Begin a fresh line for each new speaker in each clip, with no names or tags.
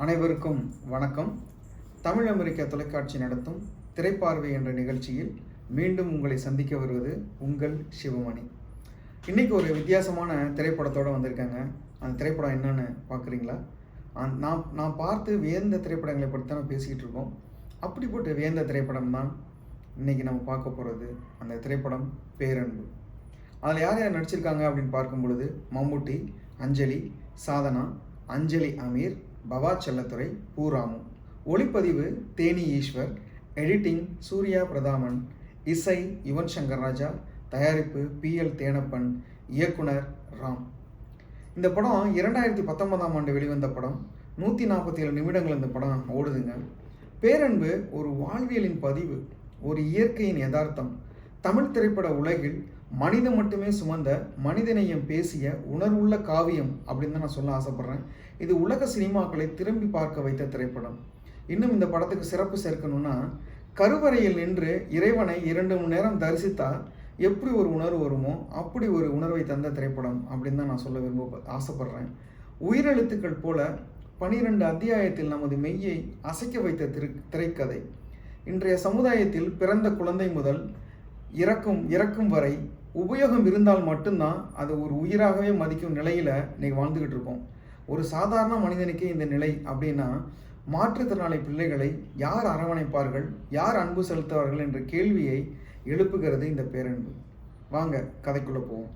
அனைவருக்கும் வணக்கம். தமிழ் அமெரிக்க தொலைக்காட்சி நடத்தும் திரைப்பார்வை என்ற நிகழ்ச்சியில் மீண்டும் உங்களை சந்திக்க வருவது உங்கள் சிவமணி. இன்றைக்கி ஒரு வித்தியாசமான திரைப்படத்தோடு வந்திருக்காங்க. அந்த திரைப்படம் என்னன்னு பார்க்குறீங்களா நான் நான் பார்த்து வியந்த திரைப்படங்களை பற்றி தான் பேசிக்கிட்டு இருக்கோம். அப்படிப்பட்ட வியந்த திரைப்படம் தான் இன்னைக்கு நம்ம பார்க்க போகிறது அந்த திரைப்படம் பேரன்பு. அதில் யார் யார் நடிச்சிருக்காங்க அப்படின்னு பார்க்கும் பொழுது மம்முட்டி அஞ்சலி சாதனா அஞ்சலி அமீர் பவா செல்லத்துறை பூராமு ஒளிப்பதிவு தேனி ஈஸ்வர். எடிட்டிங் சூர்யா பிரதாமன். இசை யுவன் சங்கர் ராஜா தயாரிப்பு பி எல் தேனப்பன். இயக்குனர் ராம். இந்த படம் இரண்டாயிரத்தி பத்தொன்பதாம் ஆண்டு வெளிவந்த படம். நூற்றி நாற்பத்தி ஏழு நிமிடங்கள் இந்த படம் ஓடுதுங்க. பேரன்பு ஒரு வாழ்வியலின் பதிவு ஒரு இயற்கையின் யதார்த்தம். தமிழ் திரைப்பட உலகில் மனிதன் மட்டுமே சுமந்த மனிதநேயம் பேசிய உணர்வுள்ள காவியம் அப்படின்னு தான் நான் சொல்ல ஆசைப்படுறேன். இது உலக சினிமாக்களை திரும்பி பார்க்க வைத்த திரைப்படம். இன்னும் இந்த படத்துக்கு சிறப்பு சேர்க்கணும்னா கருவறையில் நின்று இறைவனை இரண்டு மணி நேரம் தரிசித்தா எப்படி ஒரு உணர்வு வருமோ அப்படி ஒரு உணர்வை தந்த திரைப்படம் அப்படின்னு தான் நான் சொல்ல விரும்ப ஆசைப்படுறேன். உயிரெழுத்துக்கள் போல பனிரெண்டு அத்தியாயத்தில் நமது மெய்யை அசைக்க வைத்த திரு திரைக்கதை. இன்றைய சமுதாயத்தில் பிறந்த குழந்தை முதல் இறக்கும் இறக்கும் வரை உபயோகம் இருந்தால் மட்டும்தான் அது ஒரு உயிராகவே மதிக்கும் நிலையில் இன்றைக்கி வாழ்ந்துக்கிட்டு இருக்கோம். ஒரு சாதாரண மனிதனுக்கே இந்த நிலை அப்படின்னா மாற்றுத்திறனாளி பிள்ளைகளை யார் அரவணைப்பார்கள் யார் அன்பு செலுத்துவார்கள் என்ற கேள்வியை எழுப்புகிறது இந்த பேரன்பு. வாங்க கதைக்குள்ளே போவோம்.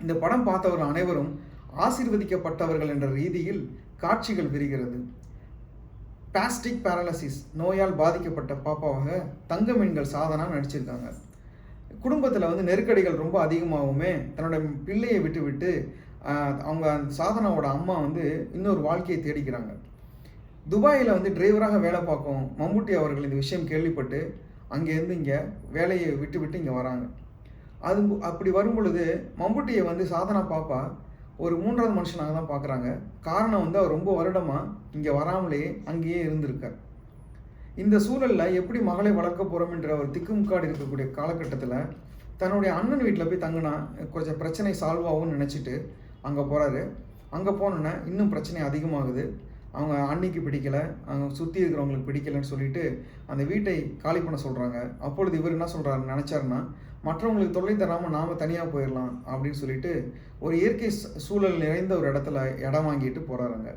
இந்த படம் பார்த்தவர் அனைவரும் ஆசீர்வதிக்கப்பட்டவர்கள் என்ற ரீதியில் காட்சிகள் விரிகிறது. பிளாஸ்டிக் பேரலசிஸ் நோயால் பாதிக்கப்பட்ட பாப்பாவாக தங்க மீன்கள் சாதனா நடிச்சிருக்காங்க. குடும்பத்தில் வந்து நெருக்கடிகள் ரொம்ப அதிகமாகவுமே தன்னோட பிள்ளையை விட்டு விட்டு அவங்க அந்த சாதனாவோட அம்மா வந்து இன்னொரு வாழ்க்கையை தேடிக்கிறாங்க. துபாயில் வந்து டிரைவராக வேலை பார்க்கும் மம்முட்டி அவர்கள் இந்த விஷயம் கேள்விப்பட்டு அங்கேருந்து இங்கே வேலையை விட்டு விட்டு இங்கே வராங்க. அது அப்படி வரும் பொழுது மம்முட்டியை வந்து சாதனா பாப்பா ஒரு மூன்றாவது மனுஷனாக தான் பார்க்குறாங்க காரணம் வந்து அவர் ரொம்ப வருடமாக இங்கே வராமலே அங்கேயே இருந்திருக்கார். இந்த சூழலில் எப்படி மகளை வளர்க்க போகிறோம் என்ற ஒரு திக்குமுக்காடு இருக்கக்கூடிய காலகட்டத்தில் தன்னுடைய அண்ணன் வீட்டில் போய் தங்கினா கொஞ்சம் பிரச்சனை சால்வ் ஆகும்னு நினச்சிட்டு அங்கே போகிறாரு அங்கே போனோன்னே இன்னும் பிரச்சனை அதிகமாகுது. அவங்க அன்னைக்கு பிடிக்கலை அவங்க சுற்றி இருக்கிறவங்களுக்கு பிடிக்கலைன்னு சொல்லிட்டு அந்த வீட்டை காலி பண்ண சொல்கிறாங்க அப்பொழுது இவர் என்ன சொல்கிறாரு நினச்சாருன்னா மற்றவங்களுக்கு தொல்லை தராமல் நாம் தனியாக போயிடலாம் அப்படின்னு சொல்லிட்டு ஒரு இயற்கை சூழல் நிறைந்த ஒரு இடத்துல இடம் வாங்கிட்டு போகிறாருங்க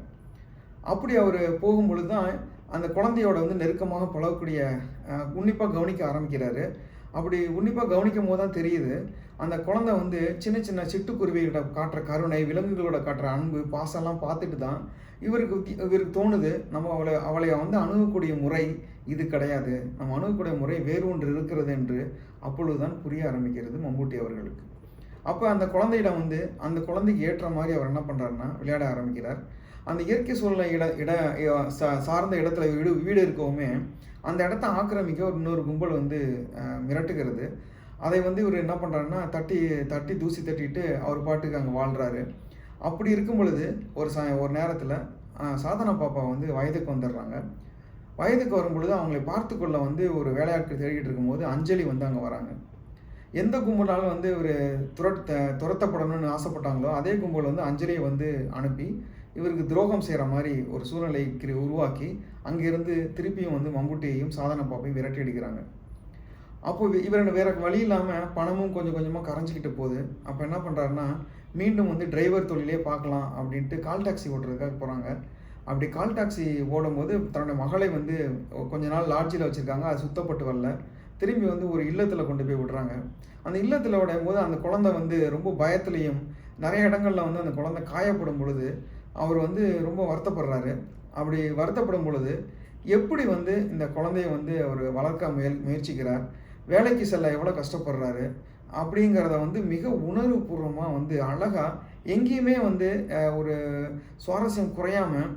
அப்படி அவர் போகும்பொழுது தான் அந்த குழந்தையோட வந்து நெருக்கமாக பழகக்கூடிய உன்னிப்பாக கவனிக்க ஆரம்பிக்கிறாரு. அப்படி உன்னிப்பாக கவனிக்கும் போது தான் தெரியுது. அந்த குழந்தை வந்து சின்ன சின்ன சிட்டுக்குருவிகளோட காட்டுற கருணை விலங்குகளோட காட்டுற அன்பு பாசம்லாம் பார்த்துட்டு தான் இவருக்கு இவருக்கு தோணுது. நம்ம அவளை அவளை வந்து அணுகக்கூடிய முறை இது கிடையாது. நம்ம அணுகக்கூடிய முறை வேறு ஒன்று இருக்கிறது என்று அப்பொழுதுதான் புரிய ஆரம்பிக்கிறது மம்பூட்டி அவர்களுக்கு. அப்போ அந்த குழந்தையிடம் வந்து அந்த குழந்தைக்கு ஏற்ற மாதிரி அவர் என்ன பண்ணுறாருன்னா விளையாட ஆரம்பிக்கிறார். அந்த இயற்கை சூழ்நிலை இட இட சார்ந்த இடத்துல வீடு வீடு இருக்கவுமே அந்த இடத்த ஆக்கிரமிக்க ஒரு இன்னொரு கும்பல் வந்து மிரட்டுகிறது. அதை வந்து இவர் என்ன பண்ணுறாருன்னா தட்டி தட்டி தூசி தட்டிட்டு அவர் பாட்டுக்கு அங்கே வாழ்கிறாரு அப்படி இருக்கும் பொழுது ஒரு ச ஒரு நேரத்தில் சாதனா பாப்பா வந்து வயதுக்கு வந்துடுறாங்க வயதுக்கு வரும் பொழுது அவங்களை பார்த்துக்கொள்ள வந்து ஒரு வேலையாட்கள் தேடிக்கிட்டு இருக்கும்போது அஞ்சலி வந்து அங்கே வராங்க. எந்த கும்பலாலும் வந்து ஒரு துரத்த துரத்தப்படணும்னு ஆசைப்பட்டாங்களோ அதே கும்பல் வந்து அஞ்சலியை வந்து அனுப்பி இவருக்கு துரோகம் செய்கிற மாதிரி ஒரு சூழ்நிலை கிரி- உருவாக்கி அங்கேருந்து திருப்பியும் வந்து மம்புட்டியையும் சாதன பாப்பையும் விரட்டி அடிக்கிறாங்க. அப்போது இவர் வேற வழி இல்லாமல் பணமும் கொஞ்சம் கொஞ்சமாக கரைஞ்சிக்கிட்டு போகுது அப்போ என்ன பண்ணுறாருன்னா மீண்டும் வந்து டிரைவர் தொழிலே பார்க்கலாம் அப்படின்ட்டு கால் டாக்ஸி ஓட்டுறதுக்காக போகிறாங்க அப்படி கால் டாக்ஸி ஓடும்போது தன்னுடைய மகளை வந்து கொஞ்ச நாள் லாட்ஜில் வச்சுருக்காங்க அது சுத்தப்பட்டு வரல. திரும்பி வந்து ஒரு இல்லத்தில் கொண்டு போய் விடுறாங்க. அந்த இல்லத்தில் விடும் போது அந்த குழந்தை வந்து ரொம்ப பயத்துலேயும் நிறைய இடங்கள்ல வந்து அந்த குழந்தை காயப்படும் பொழுது அவர் வந்து ரொம்ப வருத்தப்படுறாரு. அப்படி வருத்தப்படும் பொழுது எப்படி வந்து இந்த குழந்தைய வந்து அவர் வளர்க்க முயல் முயற்சிக்கிறார்? வேலைக்கு செல்ல எவ்வளோ கஷ்டப்படுறாரு? அப்படிங்கிறத வந்து மிக உணர்வுபூர்வமாக வந்து அழகாக எங்கேயுமே வந்து ஒரு சுவாரஸ்யம் குறையாமல்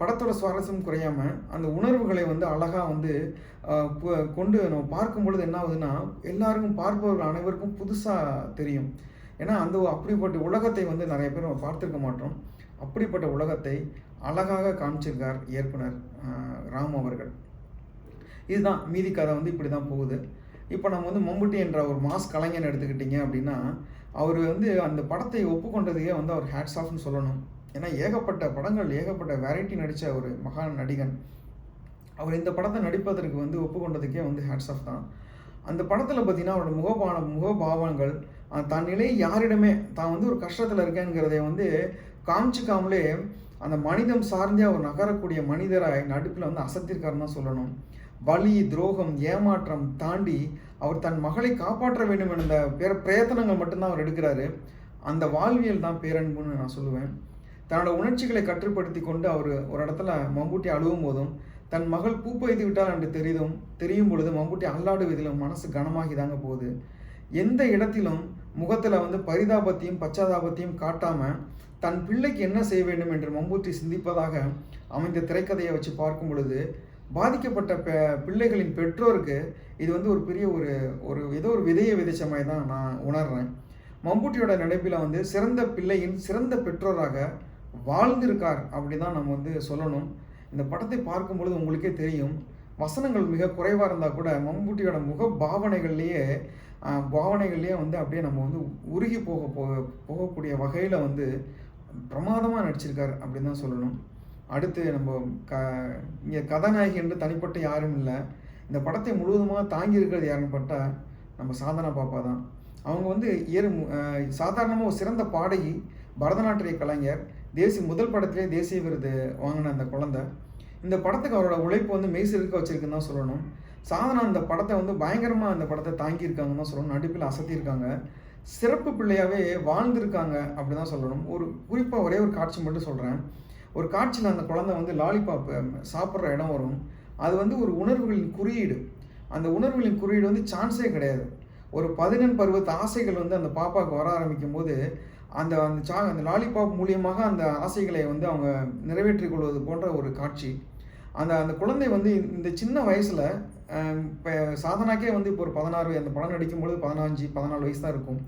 படத்தோட சுவாரஸ்யம் குறையாமல் அந்த உணர்வுகளை வந்து அழகாக வந்து கொண்டு நம்ம பார்க்கும் பொழுது என்ன ஆகுதுன்னா எல்லாருக்கும் பார்ப்பவர்கள் அனைவருக்கும் புதுசாக தெரியும். ஏன்னா அந்த அப்படிப்பட்ட உலகத்தை வந்து நிறைய பேர் நம்ம பார்த்துருக்க மாட்டோம். அப்படிப்பட்ட உலகத்தை அழகாக காமிச்சிருக்கார் இயக்குனர் ராம் அவர்கள். இதுதான் மீதி கதை வந்து இப்படி தான் போகுது. இப்போ நம்ம வந்து மம்முட்டி என்ற ஒரு மாஸ் கலைஞன் எடுத்துக்கிட்டிங்க அப்படின்னா அவர் வந்து அந்த படத்தை ஒப்புக்கொண்டதையே வந்து அவர் ஹேட்ஸ் ஆஃப்னு சொல்லணும். ஏன்னா ஏகப்பட்ட படங்கள் ஏகப்பட்ட வெரைட்டி நடித்த ஒரு மகான் நடிகன். அவர் இந்த படத்தை நடிப்பதற்கு வந்து ஒப்புக்கொண்டதுக்கே வந்து ஹேட்ஸ் ஆஃப் தான். அந்த படத்தில் பார்த்தீங்கன்னா அவரோட முகபான முகபாவங்கள் தன் தான் நிலை யாரிடமே தான் வந்து ஒரு கஷ்டத்தில் இருக்கேங்கிறதை வந்து காமிச்சிக்காமலே அந்த மனிதம் சார்ந்தே அவர் நகரக்கூடிய மனிதராய் நடுப்பில் வந்து அசத்திருக்காருன்னு தான் சொல்லணும். வலி துரோகம் ஏமாற்றம் தாண்டி அவர் தன் மகளை காப்பாற்ற வேண்டும் என்ற பிற பிரயத்தனங்கள் மட்டும்தான் அவர் எடுக்கிறாரு. அந்த வாழ்வியல் தான் பேரன்புன்னு நான் சொல்லுவேன். தன்னோட உணர்ச்சிகளை கட்டுப்படுத்தி கொண்டு அவர் ஒரு இடத்துல மம்பூட்டி அழுவும் போதும் தன் மகள் பூப்பெய்து விட்டால் என்று தெரிதும் தெரியும் பொழுது மம்பூட்டி அல்லாடுவதிலும் மனசு கனமாகி தாங்க போகுது. எந்த இடத்திலும் முகத்தில் வந்து பரிதாபத்தையும் பச்சாதாபத்தையும் காட்டாமல் தன் பிள்ளைக்கு என்ன செய்ய வேண்டும் என்று மம்பூட்டி சிந்திப்பதாக அமைந்த திரைக்கதையை வச்சு பார்க்கும் பொழுது பாதிக்கப்பட்ட பெ பிள்ளைகளின் பெற்றோருக்கு இது வந்து ஒரு பெரிய ஒரு ஒரு ஏதோ ஒரு விதையை விதைச்ச மாதிரி தான் நான் உணர்றேன். மம்பூட்டியோட நினைப்பில் வந்து சிறந்த பிள்ளையின் சிறந்த பெற்றோராக வாழ்ந்திருக்கார் அப்படி தான் நம்ம வந்து சொல்லணும். இந்த படத்தை பார்க்கும் பொழுது உங்களுக்கே தெரியும் வசனங்கள் மிக குறைவாக இருந்தால் கூட மம்பூட்டியோட முக பாவனைகள்லேயே பாவனைகள்லேயே வந்து அப்படியே நம்ம வந்து உருகி போக போக போகக்கூடிய வகையில் வந்து பிரமாதமாக நடிச்சிருக்கார் அப்படின்னு தான் சொல்லணும். அடுத்து நம்ம க இங்கே கதாநாயகி என்று தனிப்பட்ட யாரும் இல்லை. இந்த படத்தை முழுவதுமாக தாங்கி இருக்கிறது யாருன்னு பார்த்தா நம்ம சாதனா பாப்பா தான். அவங்க வந்து ஏறு சாதாரணமாக ஒரு சிறந்த பாடகி பரதநாட்டிய கலைஞர் தேசிய முதல் படத்திலே தேசிய விருது வாங்கின அந்த குழந்தை. இந்த படத்துக்கு அவரோட உழைப்பு வந்து மெய்சிலிருக்க வச்சிருக்குன்னு தான் சொல்லணும். சாதனா அந்த படத்தை வந்து பயங்கரமாக அந்த படத்தை தாங்கியிருக்காங்கன்னு தான் சொல்லணும். நடிப்பில் அசத்தியிருக்காங்க. சிறப்பு பிள்ளையாகவே வாழ்ந்திருக்காங்க அப்படி தான் சொல்லணும். ஒரு குறிப்பாக ஒரே ஒரு காட்சி மட்டும் சொல்கிறேன் ஒரு காட்சியில் அந்த குழந்தை வந்து லாலிபாப் சாப்பிட்ற இடம் வரும். அது வந்து ஒரு உணர்வுகளின் குறியீடு. அந்த உணர்வுகளின் குறியீடு வந்து சான்ஸே கிடையாது. ஒரு பதினெண் பருவத்து ஆசைகள் வந்து அந்த பாப்பாவுக்கு வர ஆரம்பிக்கும் போது அந்த அந்த சா அந்த லாலிபாப் மூலியமாக அந்த ஆசைகளை வந்து அவங்க நிறைவேற்றிக் கொள்வது போன்ற ஒரு காட்சி. அந்த அந்த குழந்தை வந்து இந்த சின்ன வயசில் இப்போ சாதனாக்கே வந்து இப்போ ஒரு பதினாறு அந்த படம் நடிக்கும்பொழுது பதினஞ்சு பதினாலு வயசு தான் இருக்கும்.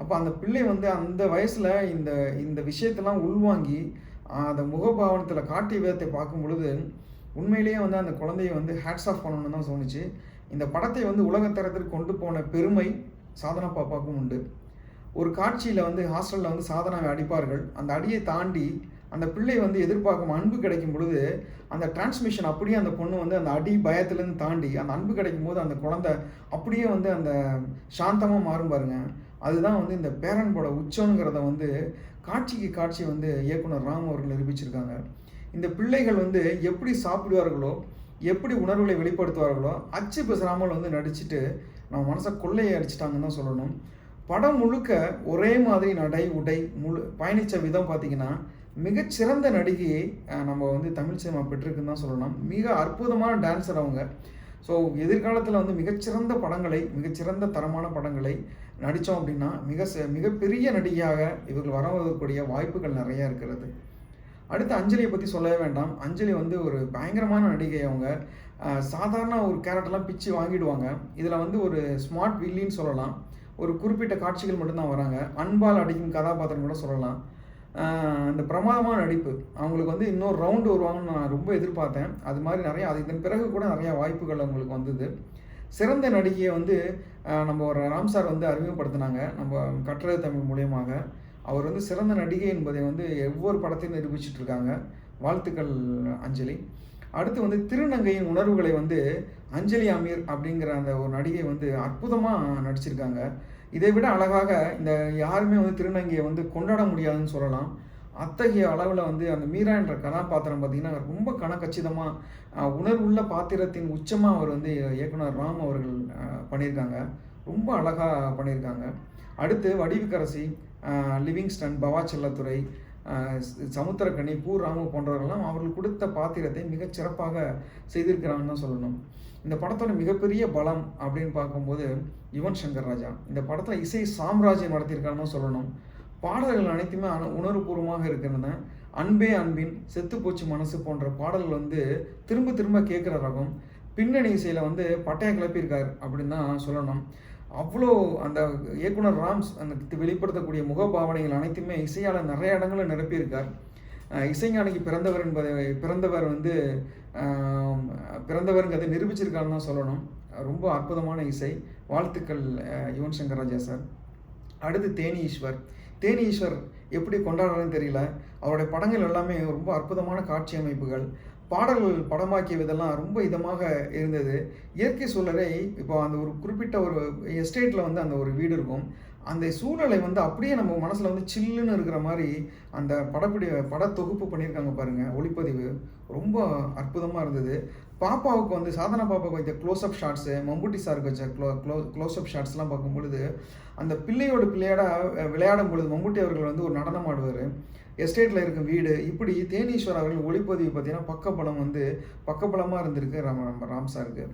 அப்போ அந்த பிள்ளை வந்து அந்த வயசில் இந்த இந்த விஷயத்தெல்லாம் உள்வாங்கி அந்த முகபாவனத்தில் காட்டிய விதத்தை பார்க்கும் பொழுது உண்மையிலேயே வந்து அந்த குழந்தைய வந்து ஹேட்ஸ் ஆஃப் பண்ணணும்னு தான் தோணுச்சு. இந்த படத்தை வந்து உலகத்தரத்திற்கு கொண்டு போன பெருமை சாதனா பாப்பாவுக்கும் உண்டு. ஒரு காட்சியில் வந்து ஹாஸ்டலில் வந்து சாதனாவை அடிப்பார்கள். அந்த அடியை தாண்டி அந்த பிள்ளை வந்து எதிர்பார்க்கும் அன்பு கிடைக்கும் பொழுது அந்த டிரான்ஸ்மிஷன் அப்படியே அந்த பொண்ணு வந்து அந்த அடி பயத்துலேருந்து தாண்டி அந்த அன்பு கிடைக்கும் போது அந்த குழந்தை அப்படியே வந்து அந்த சாந்தமாக மாறும் பாருங்க. அதுதான் வந்து இந்த பேரன்போட உச்சங்கிறத வந்து காட்சிக்கு காட்சி வந்து இயக்குனர் ராம் அவர்கள் நிரூபிச்சிருக்காங்க. இந்த பிள்ளைகள் வந்து எப்படி சாப்பிடுவார்களோ எப்படி உணர்வுகளை வெளிப்படுத்துவார்களோ அச்சு பேசுகிறாமல் வந்து நடிச்சுட்டு நம்ம மனசை கொள்ளையை அடிச்சிட்டாங்கன்னு தான் சொல்லணும். படம் முழுக்க ஒரே மாதிரி நடை உடை முழு பயணித்த விதம் பார்த்தீங்கன்னா மிகச்சிறந்த நடிகையை நம்ம வந்து தமிழ் சினிமா பெற்றிருக்குன்னு தான் சொல்லலாம் மிக அற்புதமான டான்ஸர் அவங்க. ஸோ எதிர்காலத்தில் வந்து மிகச்சிறந்த படங்களை மிகச்சிறந்த தரமான படங்களை நடித்தோம் அப்படின்னா மிக ச- மிகப்பெரிய நடிகையாக இவர்கள் வரக்கூடிய வாய்ப்புகள் நிறையா இருக்கிறது. அடுத்து அஞ்சலியை பற்றி சொல்லவே வேண்டாம். அஞ்சலி வந்து ஒரு பயங்கரமான நடிகை அவங்க. சாதாரண ஒரு கேரக்டர்லாம் பிச்சு வாங்கிடுவாங்க. இதில் வந்து ஒரு ஸ்மார்ட் வில்லின்னு சொல்லலாம். ஒரு குறிப்பிட்ட காட்சிகள் மட்டும்தான் வராங்க. அன்பால் அடிக்கும் கதாபாத்திரம் கூட சொல்லலாம். அந்த பிரமாதமான நடிப்பு. அவங்களுக்கு வந்து இன்னொரு ரவுண்டு வருவாங்கன்னு நான் ரொம்ப எதிர்பார்த்தேன். அது மாதிரி நிறையா அது இதன் பிறகு கூட நிறையா வாய்ப்புகள் அவங்களுக்கு வந்தது. சிறந்த நடிகையை வந்து நம்ம ஒரு ராம் சார் வந்து அறிமுகப்படுத்தினாங்க. நம்ம கட்டுரை தமிழ் மூலியமாக. அவர் வந்து சிறந்த நடிகை என்பதை வந்து ஒவ்வொரு படத்தையும் நிரூபிச்சுட்டு இருக்காங்க. வாழ்த்துக்கள் அஞ்சலி. அடுத்து வந்து திருநங்கையின் உணர்வுகளை வந்து அஞ்சலி அமீர் அப்படிங்கிற அந்த ஒரு நடிகை வந்து அற்புதமாக நடிச்சிருக்காங்க. இதை விட அழகாக இந்த யாருமே வந்து திருநங்கையை வந்து கொண்டாட முடியாதுன்னு சொல்லலாம். அத்தகைய அளவில் வந்து அந்த மீரா என்ற கதாபாத்திரம் பார்த்திங்கன்னா ரொம்ப கணக்கச்சிதமாக உணர்வுள்ள பாத்திரத்தின் உச்சமாக அவர் வந்து இயக்குனர் ராம் அவர்கள் பண்ணியிருக்காங்க. ரொம்ப அழகாக பண்ணியிருக்காங்க. அடுத்து வடிவுக்கரசி லிவிங்ஸ்டன் பவா செல்லத்துறை சமுத்திரக்கனி பூ ராமு போன்றவர்கள்லாம் அவர்கள் கொடுத்த பாத்திரத்தை மிகச் சிறப்பாக செய்திருக்கிறாங்கன்னு தான் சொல்லணும். இந்த படத்தோட மிகப்பெரிய பலம் அப்படின்னு பார்க்கும்போது யுவன் சங்கர் ராஜா. இந்த படத்தில் இசை சாம்ராஜ்யம் நடத்தியிருக்காங்கன்னு தான் சொல்லணும். பாடல்கள் அனைத்துமே அணு உணர்வுபூர்வமாக இருக்கின்றன. அன்பே அன்பின் செத்துப்போச்சு மனசு போன்ற பாடல்கள் வந்து திரும்ப திரும்ப கேட்குற ரகம். பின்னணி இசையில் வந்து பட்டயம் கிளப்பியிருக்கார் அப்படின்னு தான் சொல்லணும். அவ்வளோ அந்த இயக்குனர் ராம்ஸ் அந்த வெளிப்படுத்தக்கூடிய முகபாவனைகள் அனைத்துமே இசையால் நிறைய இடங்களில் நிரப்பியிருக்கார். இசைஞானிக்கு பிறந்தவர் என்பதை பிறந்தவர் வந்து பிறந்தவருங்கிறதை நிரூபிச்சிருக்காருன்னு தான் சொல்லணும். ரொம்ப அற்புதமான இசை. வாழ்த்துக்கள் யுவன் சங்கர் ராஜா சார். அடுத்து தேனி ஈஸ்வர். தேனி ஈஸ்வர் எப்படி கொண்டாடுறதுன்னு தெரியல. அவருடைய படங்கள் எல்லாமே ரொம்ப அற்புதமான காட்சி அமைப்புகள். பாடல்கள் படமாக்கிய விதெல்லாம் ரொம்ப இதமாக இருந்தது. இயற்கை சூழலை இப்போ அந்த ஒரு குறிப்பிட்ட ஒரு எஸ்டேட்டில் வந்து அந்த ஒரு வீடு இருக்கும். அந்த சூழலை வந்து அப்படியே நம்ம மனசில் வந்து சில்லுன்னு இருக்கிற மாதிரி அந்த படப்பிடி பட தொகுப்பு பண்ணியிருக்காங்க பாருங்கள் ஒளிப்பதிவு. ரொம்ப அற்புதமாக இருந்தது. பாப்பாவுக்கு வந்து சாதனா பாப்பாவுக்கு வைத்த க்ளோஸ்அப் ஷாட்ஸு மம்புட்டி சாருக்கு வச்ச க்ளோ க்ளோ க்ளோஸ்அப் ஷாட்ஸ்லாம் பார்க்கும் பொழுது அந்த பிள்ளையோட பிள்ளையாட விளையாடும் பொழுது மம்புட்டி அவர்கள் வந்து ஒரு நடனம் ஆடுவார். எஸ்டேட்டில் இருக்கும் வீடு இப்படி தேனீஸ்வர் அவர்கள் ஒளிப்பதிவு பார்த்தீங்கன்னா பக்கப்படம் வந்து பக்கப்படமாக இருந்திருக்கு ராம் ராம் சாருக்கு.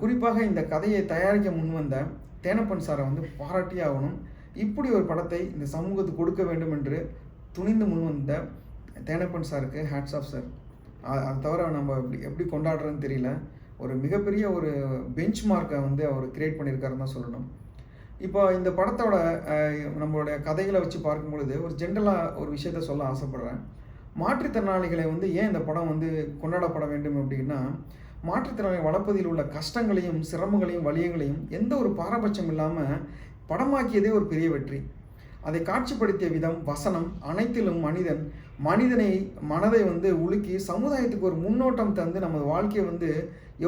குறிப்பாக இந்த கதையை தயாரிக்க முன்வந்த தேனப்பன் சாரை வந்து பாராட்டியே ஆகணும். இப்படி ஒரு படத்தை இந்த சமூகத்துக்கு கொடுக்க வேண்டும் என்று துணிந்து முன்வந்த தேனப்பன் சாருக்கு ஹேட்ஸ் ஆஃப் சார் அது தவிர நம்ம எப்படி எப்படி கொண்டாடுறோன்னு தெரியல. ஒரு மிகப்பெரிய ஒரு பெஞ்ச் மார்க்கை வந்து அவர் கிரியேட் பண்ணியிருக்காருன்னு தான் சொல்லணும். இப்போ இந்த படத்தோட நம்மளுடைய கதைகளை வச்சு பார்க்கும் பொழுது ஒரு ஜென்ரலாக ஒரு விஷயத்த சொல்ல ஆசைப்படுறேன். மாற்றுத்திறனாளிகளை வந்து ஏன் இந்த படம் வந்து கொண்டாடப்பட வேண்டும் அப்படின்னா மாற்றுத்திறனாளி வளர்ப்பதில் உள்ள கஷ்டங்களையும் சிரமங்களையும் வலியங்களையும் எந்த ஒரு பாரபட்சம் இல்லாமல் படமாக்கியதே ஒரு பெரிய வெற்றி. அதை காட்சிப்படுத்திய விதம் வசனம் அனைத்திலும் மனிதன் மனிதனை மனதை வந்து உலுக்கி சமுதாயத்துக்கு ஒரு முன்னோட்டம் தந்து நமது வாழ்க்கையை வந்து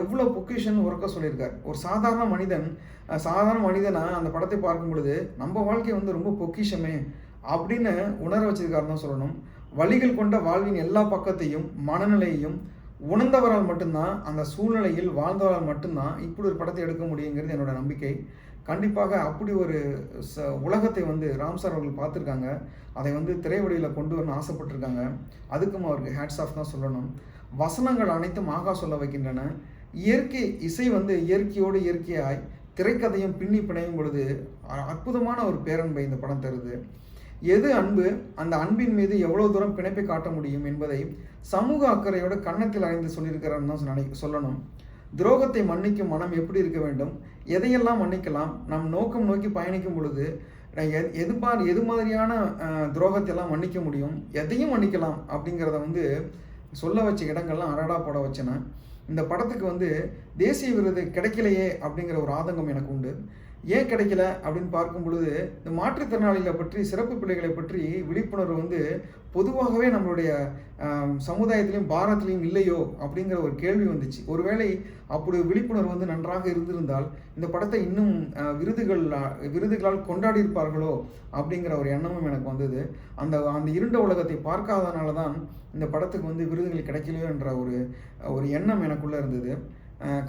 எவ்வளோ பொக்கிஷன் உறக்க சொல்லியிருக்கார். ஒரு சாதாரண மனிதன் சாதாரண மனிதனாக அந்த படத்தை பார்க்கும் பொழுது நம்ம வாழ்க்கை வந்து ரொம்ப பொக்கிஷமே அப்படின்னு உணர வச்சிருக்காருன்னு தான் சொல்லணும். வழிகள் கொண்ட வாழ்வின் எல்லா பக்கத்தையும் மனநிலையையும் உணர்ந்தவரால் மட்டும்தான் அந்த சூழ்நிலையில் வாழ்ந்தவரால் மட்டும்தான் இப்படி ஒரு படத்தை எடுக்க முடியுங்கிறது என்னோட நம்பிக்கை. கண்டிப்பாக அப்படி ஒரு ச உலகத்தை வந்து ராம்சார் அவர்கள் பார்த்துருக்காங்க. அதை வந்து திரைவடியில் கொண்டு வரணும்னு ஆசைப்பட்டிருக்காங்க. அதுக்கும் அவருக்கு ஹேட்ஸ் ஆஃப் தான் சொல்லணும். வசனங்கள் அனைத்தும் ஆகா சொல்ல வைக்கின்றன. இயற்கை இசை வந்து இயற்கையோடு இயற்கையாய் திரைக்கதையும் பின்னி பிணையும் பொழுது அ- அற்புதமான ஒரு பேரன்பை இந்த படம் தருது. எது அன்பு? அந்த அன்பின் மீது எவ்வளோ தூரம் பிணைப்பை காட்ட முடியும் என்பதை சமூக அக்கறையோட கன்னத்தில் அறைந்து சொல்லியிருக்கிறான்னு தான் நினை சொல்லணும். துரோகத்தை மன்னிக்கும் மனம் எப்படி இருக்க வேண்டும்? எதையெல்லாம் மன்னிக்கலாம்? நம் நோக்கம் நோக்கி பயணிக்கும் பொழுது எது பார் எது மாதிரியான துரோகத்தையெல்லாம் துரோகத்தை எல்லாம் மன்னிக்க முடியும்? எதையும் மன்னிக்கலாம் அப்படிங்கிறத வந்து சொல்ல வச்ச இடங்கள்லாம் அடடா போட வச்சேன்னா இந்த படத்துக்கு வந்து தேசிய விருது கிடைக்கலையே அப்படிங்கிற ஒரு ஆதங்கம் எனக்கு உண்டு. ஏன் கிடைக்கல அப்படின்னு பார்க்கும் பொழுது இந்த மாற்றுத்திறனாளிகளை பற்றி சிறப்பு பிள்ளைகளை பற்றி விழிப்புணர்வு வந்து பொதுவாகவே நம்மளுடைய சமுதாயத்திலையும் பாரத்திலையும் இல்லையோ அப்படிங்கிற ஒரு கேள்வி வந்துச்சு. ஒருவேளை அப்படி விழிப்புணர்வு வந்து நன்றாக இருந்திருந்தால் இந்த படத்தை இன்னும் விருதுகள் விருதுகளால் கொண்டாடி இருப்பார்களோ அப்படிங்கிற ஒரு எண்ணமும் எனக்கு வந்தது. அந்த அந்த இருண்ட உலகத்தை பார்க்காதனால தான் இந்த படத்துக்கு வந்து விருதுகள் கிடைக்கலையோ என்ற ஒரு ஒரு எண்ணம் எனக்குள்ளே இருந்தது.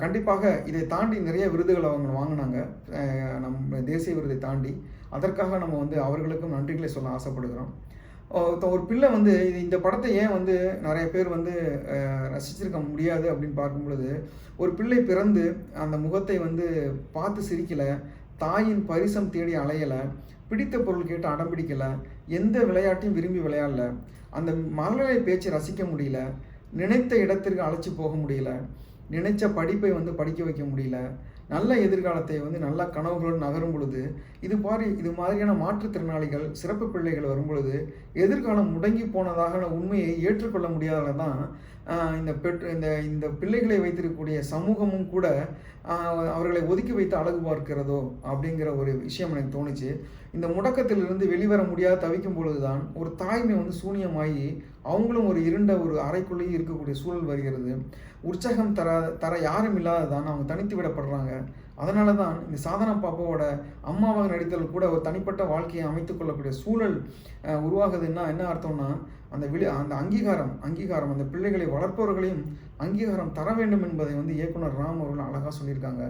கண்டிப்பாக இதை தாண்டி நிறைய விருதுகள் அவங்க வாங்கினாங்க. நம் நம்ம தேசிய விருதை தாண்டி. அதற்காக நம்ம வந்து அவர்களுக்கும் நன்றிகளை சொல்ல ஆசைப்படுகிறோம். ஒரு பிள்ளை வந்து இந்த படத்தை ஏன் வந்து நிறைய பேர் வந்து ரசிச்சிருக்க முடியாது அப்படின்னு பார்க்கும் பொழுது ஒரு பிள்ளை பிறந்து அந்த முகத்தை வந்து பார்த்து சிரிக்கலை தாயின் பரிசம் தேடி அலையலை பிடித்த பொருள் கேட்டு அடம்பிடிக்கலை எந்த விளையாட்டையும் விரும்பி விளையாடல அந்த மழலை பேச்சு ரசிக்க முடியல நினைத்த இடத்திற்கு அழைச்சி போக முடியல நினைச்ச படிப்பை வந்து படிக்க வைக்க முடியல. நல்ல எதிர்காலத்தை வந்து நல்ல கனவுகளுடன் நகரும் பொழுது இது மாதிரி இது மாதிரியான மாற்றுத்திறனாளிகள் சிறப்பு பிள்ளைகள் வரும் பொழுது எதிர்காலம் முடங்கி போனதாக உண்மையை ஏற்றுக்கொள்ள முடியாதனால தான் இந்த பெற்று இந்த இந்த பிள்ளைகளை வைத்திருக்கக்கூடிய சமூகமும் கூட அவர்களை ஒதுக்கி வைத்து அழகு பார்க்கிறதோ அப்படிங்கிற ஒரு விஷயம் எனக்கு தோணுச்சு. இந்த முடக்கத்திலிருந்து வெளிவர முடியாத தவிக்கும் பொழுது தான் ஒரு தாய்மை வந்து சூனியமாகி அவங்களும் ஒரு இருண்ட ஒரு அறைக்குள்ளேயே இருக்கக்கூடிய சூழல் வருகிறது. உற்சாகம் தர தர யாரும் இல்லாததான் அவங்க தனித்து விடப்படுறாங்க. அதனால தான் இந்த சாதனா பாப்பாவோட அம்மாவாக நடித்தல் கூட ஒரு தனிப்பட்ட வாழ்க்கையை அமைத்து கொள்ளக்கூடிய சூழல் உருவாகுதுன்னா என்ன அர்த்தம்னா அந்த விழி அந்த அங்கீகாரம் அங்கீகாரம் அந்த பிள்ளைகளை வளர்ப்பவர்களையும் அங்கீகாரம் தர வேண்டும் என்பதை வந்து இயக்குனர் ராம் அவர்கள் அழகாக சொல்லியிருக்காங்க.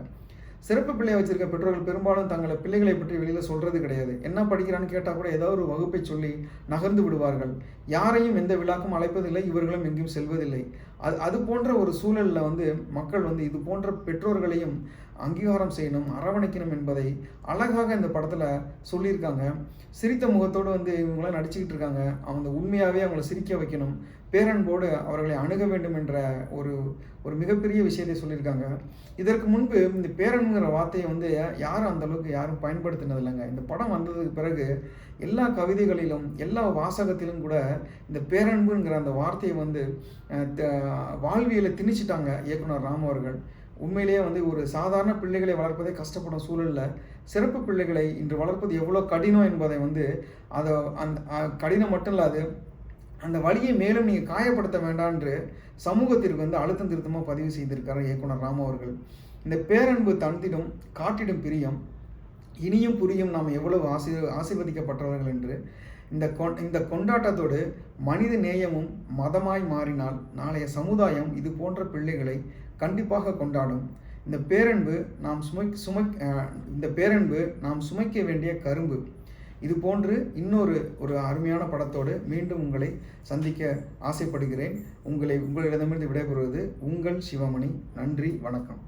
சிறப்பு பிள்ளையை வச்சிருக்க பெற்றோர்கள் பெரும்பாலும் தங்களை பிள்ளைகளை பற்றி வெளியில் சொல்கிறது கிடையாது. என்ன படிக்கிறான்னு கேட்டால் கூட ஏதாவது ஒரு வகுப்பை சொல்லி நகர்ந்து விடுவார்கள். யாரையும் எந்த விழாக்கும் அழைப்பதில்லை இவர்களும் எங்கேயும் செல்வதில்லை. அது அது போன்ற ஒரு சூழலில் வந்து மக்கள் வந்து இது போன்ற பெற்றோர்களையும் அங்கீகாரம் செய்யணும் அரவணைக்கணும் என்பதை அழகாக இந்த படத்தில் சொல்லியிருக்காங்க. சிரித்த முகத்தோடு வந்து இவங்களாம் நடிச்சுக்கிட்டு இருக்காங்க. அவங்க உண்மையாகவே அவங்கள சிரிக்க வைக்கணும். பேரன்போடு அவர்களை அணுக வேண்டும் என்ற ஒரு ஒரு மிகப்பெரிய விஷயத்தை சொல்லியிருக்காங்க. இதற்கு முன்பு இந்த பேரன்புங்கிற வார்த்தையை வந்து யாரும் அந்த அளவுக்கு யாரும் பயன்படுத்தினது இல்லைங்க இந்த படம் வந்ததுக்கு பிறகு எல்லா கவிதைகளிலும் எல்லா வாசகத்திலும் கூட இந்த பேரன்புங்கிற அந்த வார்த்தையை வந்து த- வாழ்வியலை திணிச்சிட்டாங்க இயக்குனர் ராம் அவர்கள். உண்மையிலேயே வந்து ஒரு சாதாரண பிள்ளைகளை வளர்ப்பதே கஷ்டப்படும் சூழலில் சிறப்பு பிள்ளைகளை இன்று வளர்ப்பது எவ்வளோ கடினம் என்பதை வந்து அதை அந்த கடினம் மட்டும் இல்லாது அந்த வழியை மேலும் நீங்கள் காயப்படுத்த வேண்டாம் என்று சமூகத்திற்கு வந்து அழுத்தம் திருத்தமாக பதிவு செய்திருக்கார் இயக்குனர் ராம் அவர்கள். இந்த பேரன்பு தந்திடும் காட்டிடும் பிரியம் இனியும் புரியும் நாம் எவ்வளவு ஆசி ஆசிர்வதிக்கப்பட்டவர்கள் என்று. இந்த கொ- இந்த கொண்டாட்டத்தோடு மனித நேயமும் மதமாய் மாறினால் நாளைய சமுதாயம் இது போன்ற பிள்ளைகளை கண்டிப்பாக கொண்டாடும். இந்த பேரன்பு நாம் சுமை சுமை இந்த பேரன்பு நாம் சுமைக்க வேண்டிய கரும்பு. இது போன்று இன்னொரு ஒரு அருமையான படத்தோடு மீண்டும் உங்களை சந்திக்க ஆசைப்படுகிறேன். உங்களை உங்களிடமிருந்து விடைபெறுவது உங்கள் சிவமணி. நன்றி வணக்கம்.